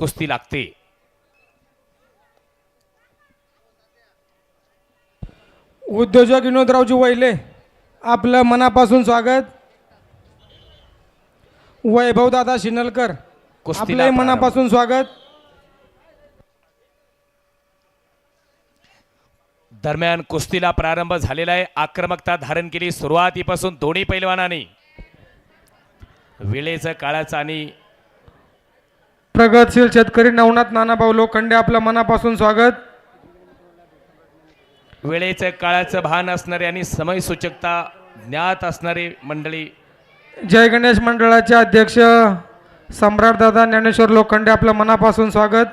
कुस्ती लागते. उद्योजक विनोदरावजी वैले आपलं मनापासून स्वागत. वैभवदादा शिनलकर कुस्तीला आपले मनापासून स्वागत. दरम्यान कुस्तीला प्रारंभ झालेला आहे. आक्रमकता धारण केली. सुरुवातीपासून दोन्ही पैलवानांनी. वेळेचं काळाचं आणि प्रगतशील शेतकरी नवनाथ नानाभाऊ लोखंडे आपलं मनापासून स्वागत. वेळेचं काळाचं भान असणारे आणि समयसूचकता ज्ञात असणारी मंडळी. जय गणेश मंडळाचे अध्यक्ष सम्राटदादा ज्ञानेश्वर लोखंडे आपलं मनापासून स्वागत.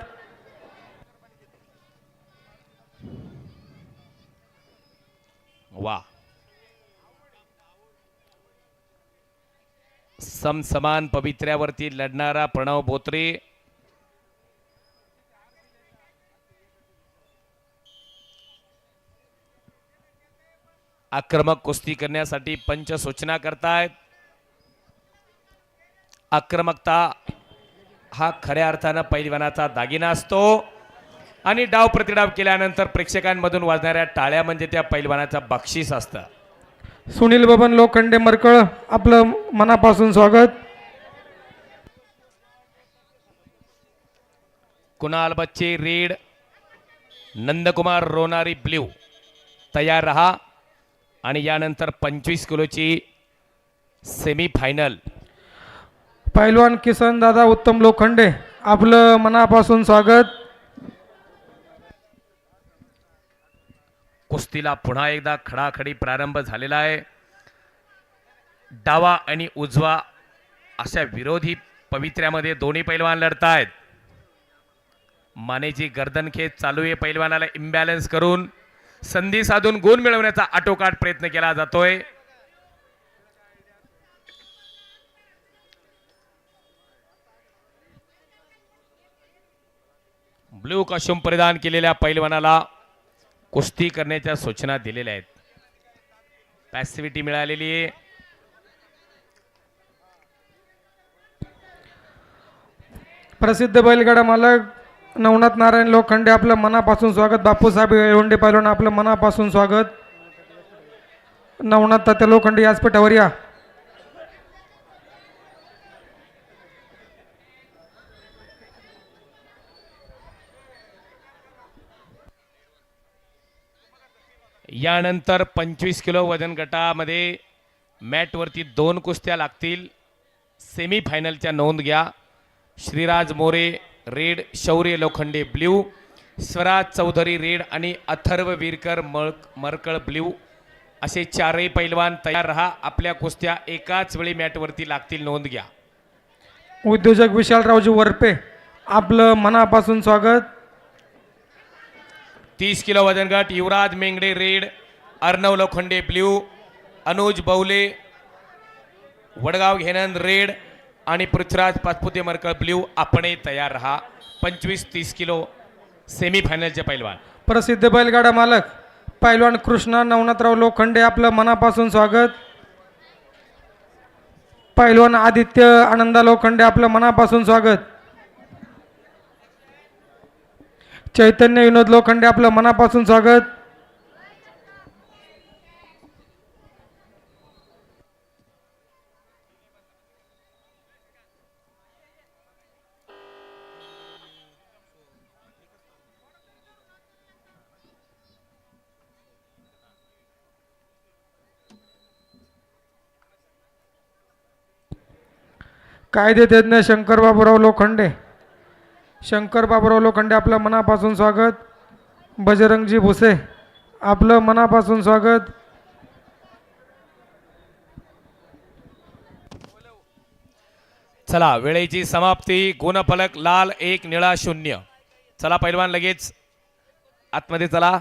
वा. समसमान पवित्र्यावरती लढणारा प्रणव बोत्रे आक्रमक कुस्ती करण्यासाठी पंच सूचना करतायत. आक्रमकता हा खऱ्या अर्थानं पैलवानाचा दागिना असतो. आणि डाव प्रतिडाव केल्यानंतर प्रेक्षकांमधून वाजणाऱ्या टाळ्या म्हणजे त्या पैलवानाचं बक्षीस असतं. सुनील बबन लोखंडे मरकळ आपलं मनापासून स्वागत. कुणाल बच्चे रेड नंदकुमार रोनारी ब्ल्यू तयार रहा. आणि यानंतर पंचवीस किलोची सेमीफायनल पैलवान किसन दादा उत्तम लोखंडे आपलं मनापासून स्वागत. कुस्तीला पुन्हा एकदा खडाखडी प्रारंभ झालेला आहे. डावा आणि उजवा अशा विरोधी पवित्र्यामध्ये दोन्ही पैलवान लढतायत. मानेची गर्दनखेच चालू आहे पैलवानाला इम्बॅलन्स करून. संधी साधून गुण मिळवण्याचा आटोकाट प्रयत्न केला जातोय. ब्ल्यू कॉस्ट्युम परिधान केलेल्या पैलवानाला कुस्ती करण्याच्या सूचना दिलेल्या आहेत. पॅसिव्हिटी मिळालेली आहे. प्रसिद्ध बैलगाडा मालक नवनाथ नारायण लोखंडे आपलं मनापासून स्वागत. बापूसाहेब येळवंडे पाहिलं आपलं मनापासून स्वागत. नवनाथ तात्या लोखंडे यासपीठावर या. यानंतर पंचवीस किलो वजन गटामध्ये मॅटवरती दोन कुस्त्या लागतील. सेमीफायनलच्या नोंद घ्या. Shriraj More red Shaurya Lokhande blue Swaraj Chaudhari red आणि अथर्व वीरकर मळ मरकळ ब्ल्यू असे चारही पैलवान तयार राहा. आपल्या कुस्त्या एकाच वेळी मॅटवरती लागतील नोंद घ्या. उद्योजक विशालरावजी वरपे आपलं मनापासून स्वागत. तीस किलो वजन गट Yuvraj Mengade red Arnav Lokhande blue Anuj Baule Wadgaon Ghenand red आणि पृथ्वीराज पाचपुते मरकळ ब्ल्यू आपणही तयार राहा. पंचवीस तीस किलो सेमीफायनलचे पैलवान. प्रसिद्ध बैलगाडा मालक पैलवान कृष्णा नवनाथराव लोखंडे आपलं मनापासून स्वागत. पैलवान आदित्य आनंदा लोखंडे आपलं मनापासून स्वागत. चैतन्य विनोद लोखंडे आपलं मनापासून स्वागत. कायदेतज्ञ शंकर बाबूराव लोखंडे. शंकर बाबूराव लोखंडे आपलं मनापासून स्वागत. बजरंगजी भुसे आपलं मनापासून स्वागत. चला वेळेची समाप्ती. गुणफलक लाल एक निळा शून्य. चला पैलवान लगेच आतमध्ये चला.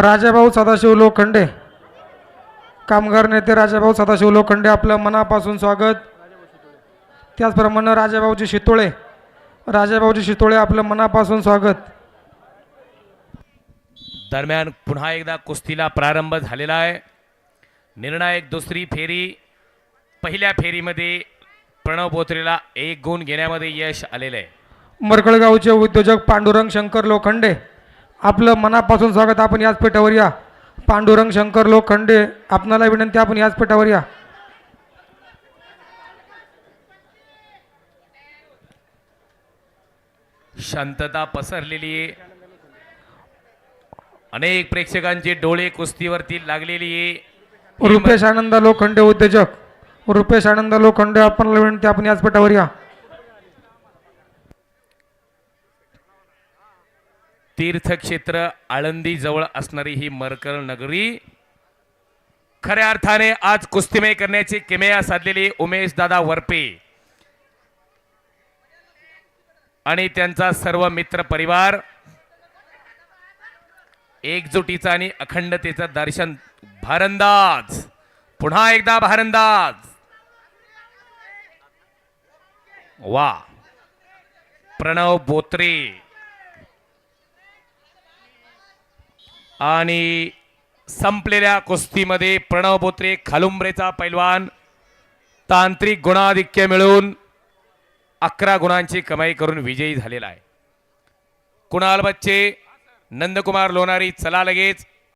राजाभाऊ सदाशिव लोखंडे. कामगार नेते राजाभाऊ सदाशिव लोखंडे आपलं मनापासून स्वागत. त्याचप्रमाणे राजाभाऊजी शितोळे. राजाभाऊजी शितोळे आपलं मनापासून स्वागत. दरम्यान पुन्हा एकदा कुस्तीला प्रारंभ झालेला आहे. निर्णायक दुसरी फेरी पहिल्या फेरीमध्ये प्रणव बोत्रेला एक गुण घेण्यामध्ये यश आलेलं आहे. मरकळगावचे उद्योजक पांडुरंग शंकर लोखंडे. आपलं मनापासून स्वागत. आपण याच पेठावर या. पांडुरंग शंकर लोखंडे आपणाला विनंती आपण याच पेठावर या. शांतता पसरलेली आहे. अनेक प्रेक्षकांचे डोळे कुस्तीवरती लागलेली आहे. रुपेश आनंद लोखंडे उद्योजक. रुपेश आनंद लोखंडे आपणाला विनंती आपण याच पेठावर या. तीर्थक्षेत्र आळंदी जवळ असणारी ही मरकर नगरी खऱ्या अर्थाने आज कुस्तीमय करण्याची किमया साधलेली उमेश दादा वरपे आणि त्यांचा सर्व मित्र परिवार एकजुटीचा आणि अखंडतेचं दर्शन. भारंदाज. पुन्हा एकदा भारंदाज. वा. प्रणव बोत्रे. आणि संपलेल्या कुस्तीमध्ये प्रणव बोत्रे खालुंब्रेचा पैलवान तांत्रिक गुणाधिक्य मिळून अकरा गुणांची कमाई करून विजयी झालेला आहे. कुणाल बच्चे नंदकुमार लोणारी चला लगेच.